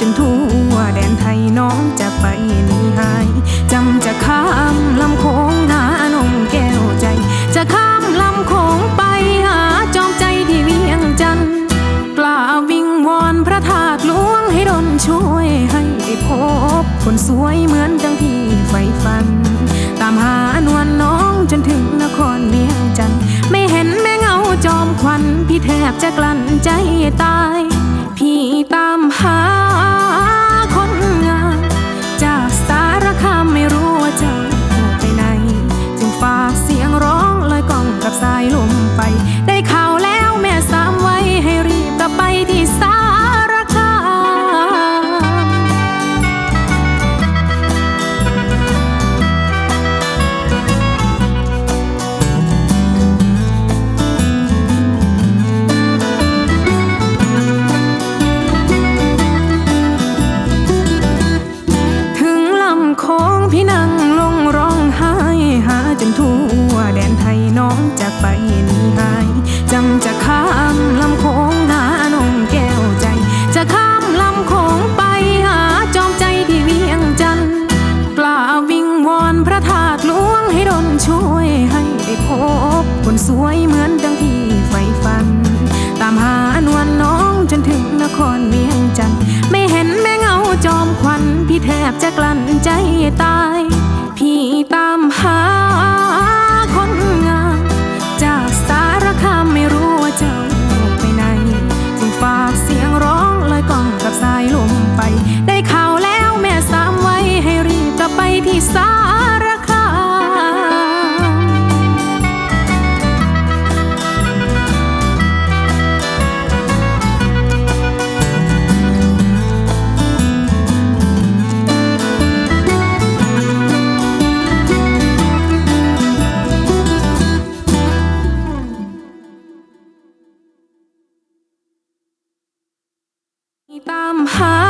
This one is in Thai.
จนทั่วแดนไทยน้องจะไปนี้หายจำจะข้ามลำโขงหานงแก้วใจ จะข้ามลำโขงไปหาจอมใจที่เวียงจันทร์กล่าววิงวอนพระธาตุหลวงให้ดนช่วยให้ได้พบ คนสวยเหมือนดังที่ใฝ่ฝัน ตามหาหนวลน้องจนถึงนครเวียงจันทร์ไม่เห็นแม่เงาจอมควันพี่แทบจะกลั้นใจตาย พี่ตา สายลมไป คนสวยเหมือนดังที่ใฝ่ฝัน ตามหานวลน้องจนถึงนครเวียงจันทร์ไม่เห็นแม่เงาจอมควัน พี่แทบจะกลั้นใจตาย พี่ตามหาคนงามจากสารคามไม่รู้ว่าเจ้าไปไหน จึงฝากเสียงร้องลอยกล่องกับสายลมไป ได้ข่าวแล้วแม่สามไว้ให้รีบกลับไปที่สา ตามหา